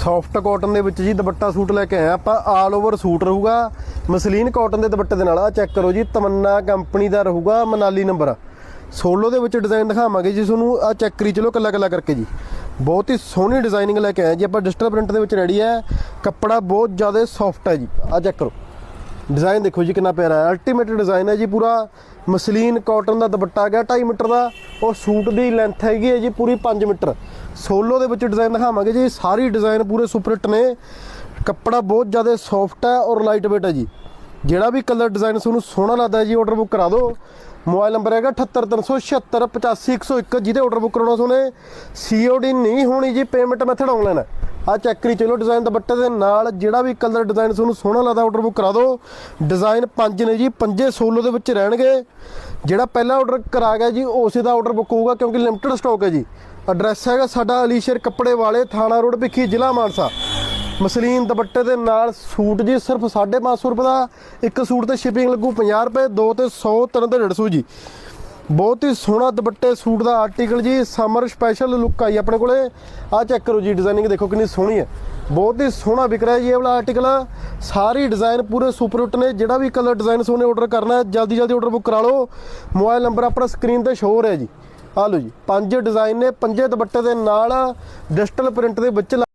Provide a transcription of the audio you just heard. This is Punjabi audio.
ਸੌਫਟ ਕਾਟਨ ਦੇ ਵਿੱਚ ਜੀ ਦੁਪੱਟਾ ਸੂਟ ਲੈ ਕੇ ਆਏ ਆ ਆਪਾਂ ਆਲ ਓਵਰ ਸੂਟ ਰਹੂਗਾ। ਮਸਲੀਨ ਕਾਟਨ ਦੇ ਦੁਪੱਟੇ ਦੇ ਨਾਲ ਆ ਚੈੱਕ ਕਰੋ ਜੀ, ਤਮੰਨਾ ਕੰਪਨੀ ਦਾ ਰਹੂਗਾ, ਮਨਾਲੀ ਨੰਬਰ ਸੋਲੋ ਦੇ ਵਿੱਚ ਡਿਜ਼ਾਈਨ ਦਿਖਾਵਾਂਗੇ ਜੀ ਤੁਹਾਨੂੰ ਆ ਚੈੱਕ ਕਰੀ ਚਲੋ ਕੱਲਾ ਕੱਲਾ ਕਰਕੇ ਜੀ। ਬਹੁਤ ਹੀ ਸੋਹਣੀ ਡਿਜ਼ਾਈਨਿੰਗ ਲੈ ਕੇ ਆਏ ਜੀ, ਆਪਾਂ ਡਿਜੀਟਲ ਪ੍ਰਿੰਟ ਦੇ ਵਿੱਚ ਰੈਡੀ ਹੈ। ਕੱਪੜਾ ਬਹੁਤ ਜ਼ਿਆਦਾ ਸੌਫਟ ਹੈ ਜੀ ਆ ਚੈੱਕ ਕਰੋ। ਡਿਜ਼ਾਈਨ ਦੇਖੋ ਜੀ ਕਿੰਨਾ ਪਿਆਰਾ ਹੈ ਅਲਟੀਮੇਟ ਡਿਜ਼ਾਈਨ ਹੈ ਜੀ ਪੂਰਾ। ਮਸਲੀਨ ਕਾਟਨ ਦਾ ਦੁਪੱਟਾ ਹੈਗਾ ਗਿਆ 2.5 ਮੀਟਰ ਦਾ। ਉਹ ਸੂਟ ਦੀ ਲੈਂਥ ਹੈਗੀ ਹੈ ਜੀ ਪੂਰੀ 5 ਮੀਟਰ। ਸੋਲੋ ਦੇ ਵਿੱਚ ਡਿਜ਼ਾਈਨ ਦਿਖਾਵਾਂਗੇ ਜੀ। ਸਾਰੀ ਡਿਜ਼ਾਈਨ ਪੂਰੇ ਸੁਪਰ ਹਿੱਟ ਨੇ। ਕੱਪੜਾ ਬਹੁਤ ਜ਼ਿਆਦਾ ਸੌਫਟ ਹੈ ਔਰ ਲਾਈਟ weight ਹੈ ਜੀ। ਜਿਹੜਾ ਵੀ ਕਲਰ ਡਿਜ਼ਾਈਨ ਤੁਹਾਨੂੰ ਸੋਹਣਾ ਲੱਗਦਾ ਜੀ ਆਰਡਰ ਬੁੱਕ ਕਰਾ ਦਿਓ। ਮੋਬਾਈਲ ਨੰਬਰ ਹੈਗਾ 78376 ਜਿਹਦੇ ਆਰਡਰ ਬੁੱਕ ਕਰਾਉਣਾ ਸੋਨੇ ਸੀਓਡੀ ਨਹੀਂ ਹੋਣੀ ਜੀ ਪੇਮੈਂਟ ਮੈਥਡ ਆਨਲਾਈਨ ਹੈ। ਆ ਚੈੱਕ ਕਰੀ ਚਲੋ ਡਿਜ਼ਾਈਨ ਦੁਪੱਟੇ ਦੇ ਨਾਲ ਜਿਹੜਾ ਵੀ ਕਲਰ ਡਿਜ਼ਾਈਨ ਤੁਹਾਨੂੰ ਸੋਹਣਾ ਲੱਗਦਾ ਆਰਡਰ ਬੁੱਕ ਕਰਾ ਦਿਓ। ਡਿਜ਼ਾਈਨ ਪੰਜ ਨੇ ਜੀ, ਪੰਜੇ ਸੋਲੋ ਦੇ ਵਿੱਚ ਰਹਿਣਗੇ। ਜਿਹੜਾ ਪਹਿਲਾ ਆਰਡਰ ਕਰਾ ਗਿਆ ਜੀ, ਉਸੇ ਦਾ ਆਰਡਰ ਬੁੱਕ ਹੋਊਗਾ ਕਿਉਂਕਿ ਲਿਮਟਿਡ ਸਟਾਕ ਹੈ ਜੀ। ਐਡਰੈਸ ਹੈਗਾ ਸਾਡਾ ਅਲੀਸ਼ੇਰ ਕੱਪੜੇ ਵਾਲੇ, ਥਾਣਾ ਰੋਡ ਭਿੱਖੀ, ਜ਼ਿਲ੍ਹਾ ਮਾਨਸਾ। ਮਸਲੀਨ ਦੁਪੱਟੇ ਦੇ ਨਾਲ ਸੂਟ ਜੀ, ਸਿਰਫ 550 ਰੁਪਏ ਦਾ। ਇੱਕ ਸੂਟ ਤੇ ਸ਼ਿਪਿੰਗ ਲੱਗੂ 50 ਰੁਪਏ, ਦੋ ਤੇ 100 ਤਿੰਨ ਤੇ 150 ਜੀ। ਬਹੁਤ ਹੀ ਸੋਹਣਾ ਦੁਪੱਟੇ ਸੂਟ ਦਾ ਆਰਟੀਕਲ ਜੀ ਸਮਰ ਸਪੈਸ਼ਲ ਲੁੱਕ ਆਈ ਆਪਣੇ ਕੋਲੇ। ਆ ਚੈੱਕ ਕਰੋ ਜੀ ਡਿਜ਼ਾਈਨਿੰਗ ਦੇਖੋ ਕਿੰਨੀ ਸੋਹਣੀ ਹੈ। ਬਹੁਤ ਹੀ ਸੋਹਣਾ ਵਿਕ ਰਿਹਾ ਜੀ ਇਹ ਵਾਲਾ ਆਰਟੀਕਲ ਸਾਰੀ ਡਿਜ਼ਾਈਨ ਪੂਰੇ ਸੁਪਰ ਹਿੱਟ ਨੇ। ਜਿਹੜਾ ਵੀ ਕਲਰ ਡਿਜ਼ਾਈਨ ਸੋਨੇ ਆਰਡਰ ਕਰਨਾ ਹੈ, ਜਲਦੀ ਜਲਦੀ ਆਰਡਰ ਬੁੱਕ ਕਰਾ ਲਓ। ਮੋਬਾਈਲ ਨੰਬਰ ਆਪਣਾ ਸਕਰੀਨ ਤੇ ਸ਼ੋਅ ਹੋ ਰਿਹਾ ਜੀ। ਆ ਲਓ ਜੀ, ਪੰਜ ਡਿਜ਼ਾਈਨ ਨੇ, ਪੰਜੇ ਦੁਪੱਟੇ ਦੇ ਨਾਲ ਡਿਜੀਟਲ ਪ੍ਰਿੰਟ ਦੇ ਵਿੱਚ